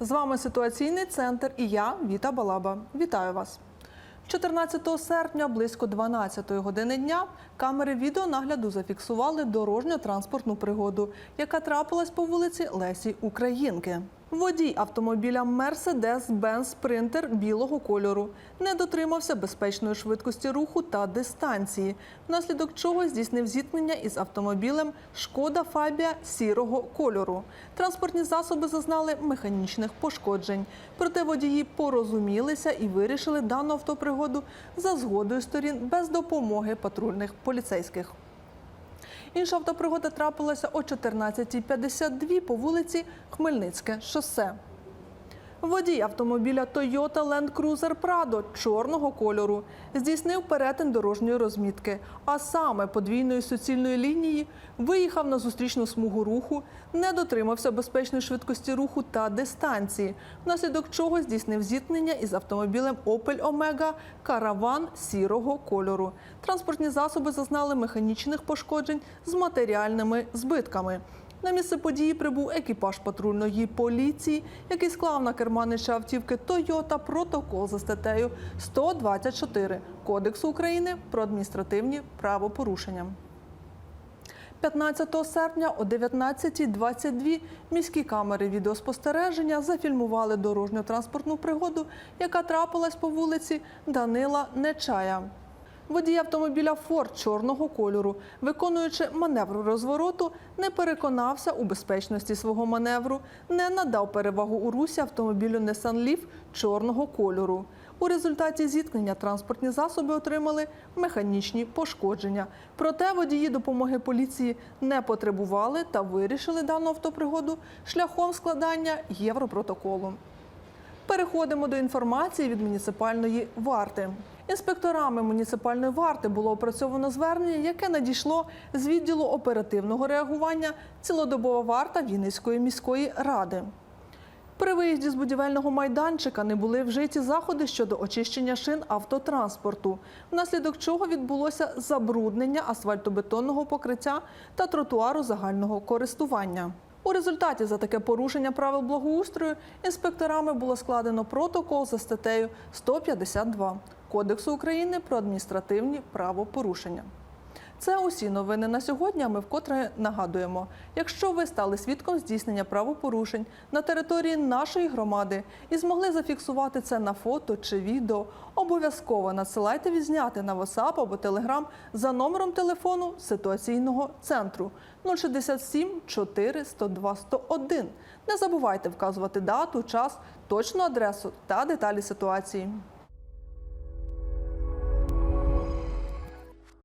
З вами ситуаційний центр і я, Віта Балаба. Вітаю вас. 14 серпня близько 12 години дня камери відеонагляду зафіксували дорожньо-транспортну пригоду, яка трапилась по вулиці Лесі Українки. Водій автомобіля Mercedes-Benz Sprinter білого кольору не дотримався безпечної швидкості руху та дистанції, внаслідок чого здійснив зіткнення із автомобілем Шкода Фабія сірого кольору. Транспортні засоби зазнали механічних пошкоджень. Проте водії порозумілися і вирішили дану автопригоду за згодою сторін без допомоги патрульних поліцейських. Інша автопригода трапилася о 14.52 по вулиці Хмельницьке шосе. Водій автомобіля Toyota Land Cruiser Prado чорного кольору здійснив перетин дорожньої розмітки, а саме подвійної суцільної лінії виїхав на зустрічну смугу руху, не дотримався безпечної швидкості руху та дистанції, внаслідок чого здійснив зіткнення із автомобілем Opel Omega Caravan сірого кольору. Транспортні засоби зазнали механічних пошкоджень з матеріальними збитками. На місце події прибув екіпаж патрульної поліції, який склав на керманича автівки Тойота протокол за статтею 124 Кодексу України про адміністративні правопорушення. 15 серпня о 19.22 міські камери відеоспостереження зафільмували дорожньо-транспортну пригоду, яка трапилась по вулиці Данила Нечая. Водій автомобіля Форд чорного кольору, виконуючи маневр розвороту, не переконався у безпечності свого маневру, не надав перевагу у русі автомобілю Nissan Leaf чорного кольору. У результаті зіткнення транспортні засоби отримали механічні пошкодження. Проте водії допомоги поліції не потребували та вирішили дану автопригоду шляхом складання європротоколу. Переходимо до інформації від муніципальної варти. Інспекторами муніципальної варти було опрацьовано звернення, яке надійшло з відділу оперативного реагування цілодобова варта Вінницької міської ради. При виїзді з будівельного майданчика не були вжиті заходи щодо очищення шин автотранспорту, внаслідок чого відбулося забруднення асфальтобетонного покриття та тротуару загального користування. У результаті за таке порушення правил благоустрою інспекторами було складено протокол за статтею 152 Кодексу України про адміністративні правопорушення. Це усі новини на сьогодні. а Ми вкотре нагадуємо: якщо ви стали свідком здійснення правопорушень на території нашої громади і змогли зафіксувати це на фото чи відео, обов'язково надсилайте відзняти на WhatsApp або Telegram за номером телефону ситуаційного центру 067 4 102 101. Не забувайте вказувати дату, час, точну адресу та деталі ситуації.